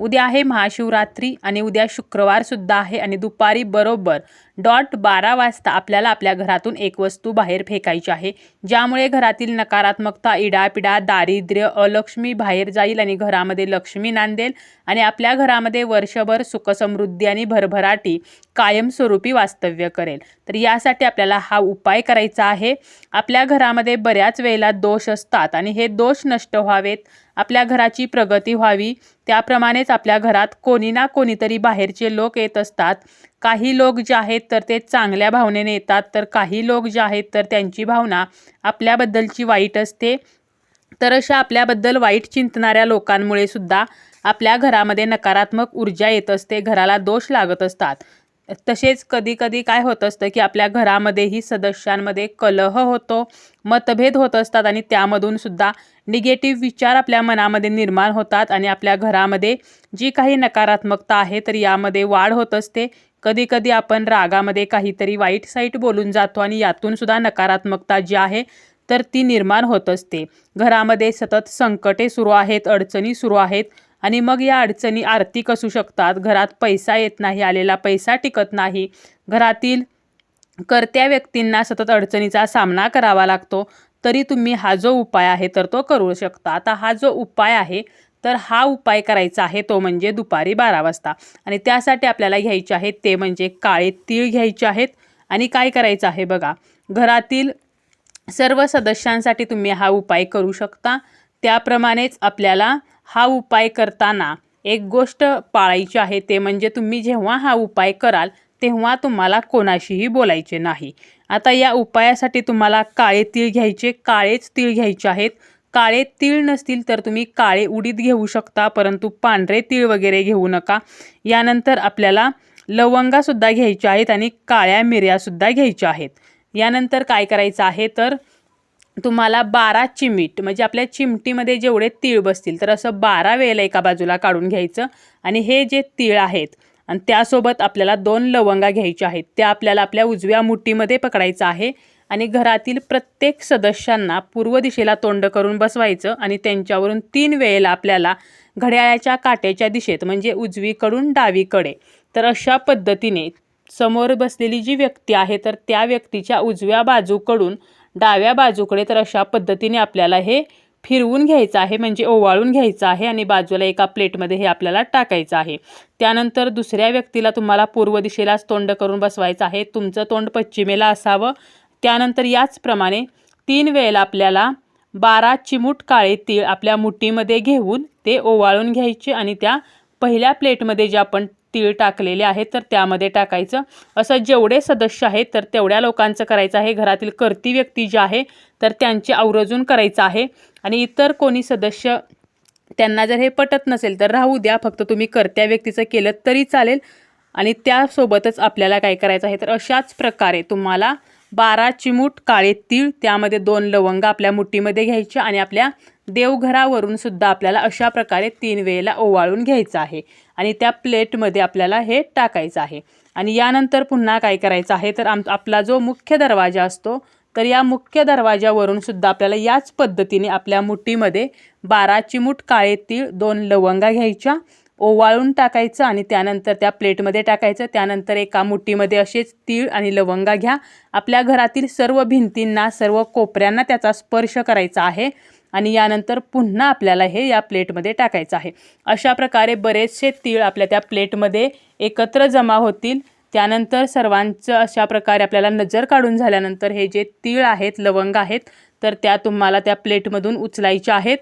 उद्या आहे महाशिवरात्री आणि उद्या शुक्रवारसुद्धा आहे आणि दुपारी बरोबर डॉट बारा वाजता आपल्याला आपल्या घरातून एक वस्तू बाहेर फेकायची आहे ज्यामुळे घरातील नकारात्मकता इडापिडा दारिद्र्य अलक्ष्मी बाहेर जाईल आणि घरामध्ये लक्ष्मी नांदेल आणि आपल्या घरामध्ये वर्षभर सुखसमृद्धी आणि भरभराटी कायमस्वरूपी वास्तव्य करेल. तर यासाठी आपल्याला हा उपाय करायचा आहे. आपल्या घरामध्ये बऱ्याच वेळेला दोष असतात आणि हे दोष नष्ट व्हावेत. आपल्या घराची प्रगती व्हावी. त्याप्रमाणेच आपल्या घरात कोणी ना कोणीतरी बाहेरचे लोक येत असतात. काही लोक जे आहेत तर ते चांगल्या भावनेने येतात तर काही लोक जे आहेत तर त्यांची भावना आपल्याबद्दलची वाईट असते. तर अशा आपल्याबद्दल वाईट चिंतणाऱ्या लोकांमुळे सुद्धा आपल्या घरामध्ये नकारात्मक ऊर्जा येत असते घराला दोष लागत असतात. तसेच कधी कधी काय होत असतं की आपल्या घरामध्येही सदस्यांमध्ये कलह होतो मतभेद होत असतात आणि त्यामधून सुद्धा निगेटिव्ह विचार आपल्या मनामध्ये निर्माण होतात आणि आपल्या घरामध्ये जी काही नकारात्मकता आहे तर यामध्ये वाढ होत असते. कधी कधी आपण रागामध्ये काहीतरी वाईट साईट बोलून जातो आणि यातून सुद्धा नकारात्मकता जी आहे तर ती निर्माण होत असते. घरामध्ये सतत संकटे सुरू आहेत अडचणी सुरू आहेत. आणि मग या अडचणी आर्थिक असू शकतात. घरात पैसा येत नाही आलेला पैसा टिकत नाही. घरातील कर्त्या व्यक्तींना सतत अडचणीचा सामना करावा लागतो. तरी तुम्ही हा जो उपाय आहे तर तो करू शकता. आता हा जो उपाय आहे तर हा उपाय करायचा आहे तो म्हणजे दुपारी बारा वाजता. आणि त्यासाठी आपल्याला घ्यायचे आहेत ते म्हणजे काळे तीळ घ्यायचे आहेत. आणि काय करायचं आहे बघा घरातील सर्व सदस्यांसाठी तुम्ही हा उपाय करू शकता. त्याप्रमाणेच आपल्याला हा उपाय करताना एक गोष्ट पाळायची आहे ते म्हणजे तुम्ही जेव्हा हा उपाय कराल तेव्हा तुम्हाला कोणाशीही बोलायचे नाही. आता या उपायासाठी तुम्हाला काळे तीळ घ्यायचे काळेच तीळ घ्यायचे आहेत. काळे तीळ नसतील तर तुम्ही काळे उडीद घेऊ शकता परंतु पांढरे तीळ वगैरे घेऊ नका. यानंतर आपल्याला लवंगासुद्धा घ्यायच्या आहेत आणि काळ्या मिऱ्यासुद्धा घ्यायच्या आहेत. यानंतर काय करायचं आहे तर तुम्हाला बारा चिमीट म्हणजे आपल्या चिमटीमध्ये जेवढे तीळ बसतील तर असं बारा वेळेला एका बाजूला काढून घ्यायचं आणि हे जे तीळ आहेत आणि त्यासोबत आपल्याला दोन लवंगा घ्यायच्या आहेत त्या आपल्याला आपल्या उजव्या मुठीमध्ये पकडायचं आहे आणि घरातील प्रत्येक सदस्यांना पूर्व दिशेला तोंड करून बसवायचं आणि त्यांच्यावरून तीन वेळेला आपल्याला घड्याळाच्या काट्याच्या दिशेत म्हणजे उजवीकडून डावीकडे. तर अशा पद्धतीने समोर बसलेली जी व्यक्ती आहे तर त्या व्यक्तीच्या उजव्या बाजूकडून डाव्या बाजूकडे तर अशा पद्धतीने आपल्याला हे फिरवून घ्यायचं आहे म्हणजे ओवाळून घ्यायचं आहे आणि बाजूला एका प्लेटमध्ये हे आपल्याला टाकायचं आहे. त्यानंतर दुसऱ्या व्यक्तीला तुम्हाला पूर्व दिशेलाच तोंड करून बसवायचं आहे. तुमचं तोंड पश्चिमेला असावं. त्यानंतर याचप्रमाणे तीन वेळेला आपल्याला बारा चिमूट काळे तीळ आपल्या मुठीमध्ये घेऊन ते ओवाळून घ्यायचे आणि त्या पहिल्या प्लेटमध्ये जे आपण तीळ टाकलेले आहेत तर त्यामध्ये टाकायचं. असं जेवढे सदस्य आहेत तर तेवढ्या लोकांचं करायचं आहे. घरातील कर्ती व्यक्ती जी आहे तर त्यांचे आवरजून करायचं आहे. आणि इतर कोणी सदस्य त्यांना जर हे पटत नसेल तर राहू द्या. फक्त तुम्ही कर्त्या व्यक्तीचं केलं तरी चालेल. आणि त्यासोबतच आपल्याला काय करायचं आहे तर अशाच प्रकारे तुम्हाला बारा चिमूट काळे तीळ त्यामध्ये दोन लवंग आपल्या मुठीमध्ये घ्यायच्या आणि आपल्या देवघरावरून सुद्धा आपल्याला अशा प्रकारे तीन वेळेला ओवाळून घ्यायचं आहे. आणि त्या प्लेटमध्ये आपल्याला हे टाकायचं आहे. आणि यानंतर पुन्हा काय करायचं आहे तर आम आपला जो मुख्य दरवाजा असतो तर या मुख्य दरवाजावरून सुद्धा आपल्याला याच पद्धतीने आपल्या मुठीमध्ये बारा चिमूट काळे तीळ दोन लवंगा घ्यायच्या ओवाळून टाकायचं आणि त्यानंतर त्या प्लेटमध्ये टाकायचं. त्यानंतर एका मुठीमध्ये असेच तीळ आणि लवंगा घ्या. आपल्या घरातील सर्व भिंतींना सर्व कोपऱ्यांना त्याचा स्पर्श करायचा आहे आणि यानंतर पुन्हा आपल्याला हे या प्लेटमध्ये टाकायचं आहे. अशा प्रकारे बरेचसे तीळ आपल्या त्या प्लेटमध्ये एकत्र जमा होतील. त्यानंतर सर्वांचं अशा प्रकारे आपल्याला नजर काढून झाल्यानंतर हे जे तीळ आहेत लवंग आहेत तर त्या तुम्हाला त्या प्लेटमधून उचलायच्या आहेत.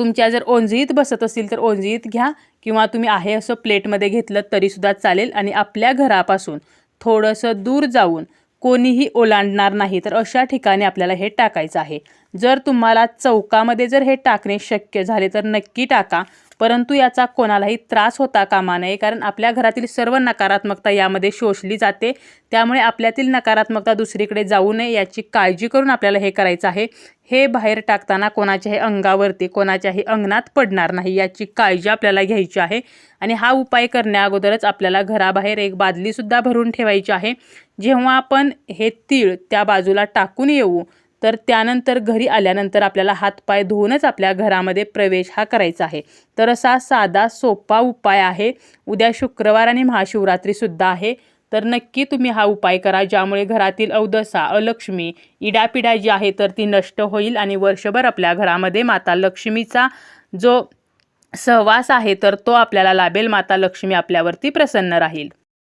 तुमच्या जर ओंजळीत बसत असतील तर ओंजळीत घ्या किंवा तुम्ही आहे असं प्लेटमध्ये घेतलं तरीसुद्धा चालेल. आणि आपल्या घरापासून थोडंसं दूर जाऊन कोणीही ओलांडणार नाही. तर अशा ठिकाणी आपल्याला हे टाकायचं आहे. जर तुम्हाला चौकामध्ये जर हे टाकणे शक्य झाले तर नक्की टाका. परंतु याचा कोणालाही त्रास होता कामा नये कारण आपल्या घरातील सर्व नकारात्मकता यामध्ये शोषली जाते. त्यामुळे आपल्यातील नकारात्मकता दुसरीकडे जाऊ नये याची काळजी करून आपल्याला हे करायचं आहे. हे बाहेर टाकताना कोणाच्याही अंगावरती कोणाच्याही अंगणात पडणार नाही याची काळजी आपल्याला घ्यायची आहे. आणि हा उपाय करण्या अगोदरच आपल्याला घराबाहेर एक बादलीसुद्धा भरून ठेवायची आहे. जेव्हा आपण हे तीळ त्या बाजूला टाकून येऊ तर त्यानंतर घरी आल्यानंतर आपल्याला हातपाय धुवूनच आपल्या घरामध्ये प्रवेश हा करायचा आहे. तर असा साधा सोपा उपाय आहे. उद्या शुक्रवार आणि महाशिवरात्रीसुद्धा आहे. तर नक्की तुम्ही हा उपाय करा ज्यामुळे घरातील अवदसा अलक्ष्मी इडापिडा जी आहे तर ती नष्ट होईल आणि वर्षभर आपल्या घरामध्ये माता लक्ष्मीचा जो सहवास आहे तर तो आपल्याला लाभेल. माता लक्ष्मी आपल्यावरती प्रसन्न राहील.